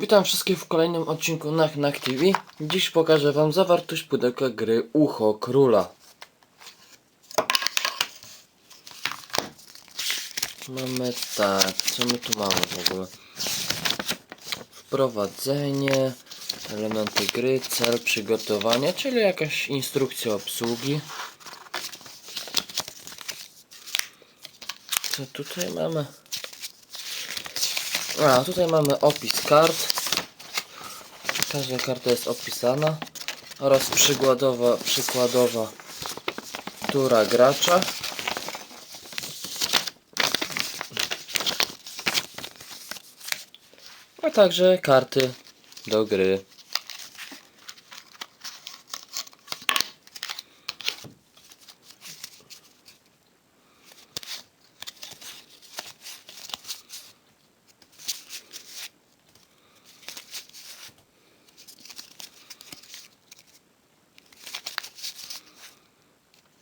Witam wszystkich w kolejnym odcinku na Knack TV. Dziś pokażę wam zawartość pudełka gry Ucho Króla. Mamy tak, co my tu mamy w ogóle? Wprowadzenie, elementy gry, cel przygotowania, czyli jakaś instrukcja obsługi. Co tutaj mamy? A, tutaj mamy opis kart. Każda karta jest opisana. Oraz przykładowa, przykładowa tura gracza. A także karty do gry.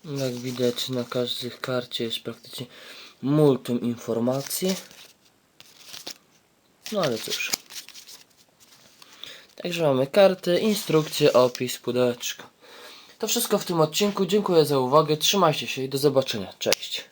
Jak widać na każdej karcie jest praktycznie multum informacji. No ale cóż. Także mamy karty, instrukcje, opis, pudełeczko. To wszystko w tym odcinku. Dziękuję za uwagę. Trzymajcie się i do zobaczenia. Cześć.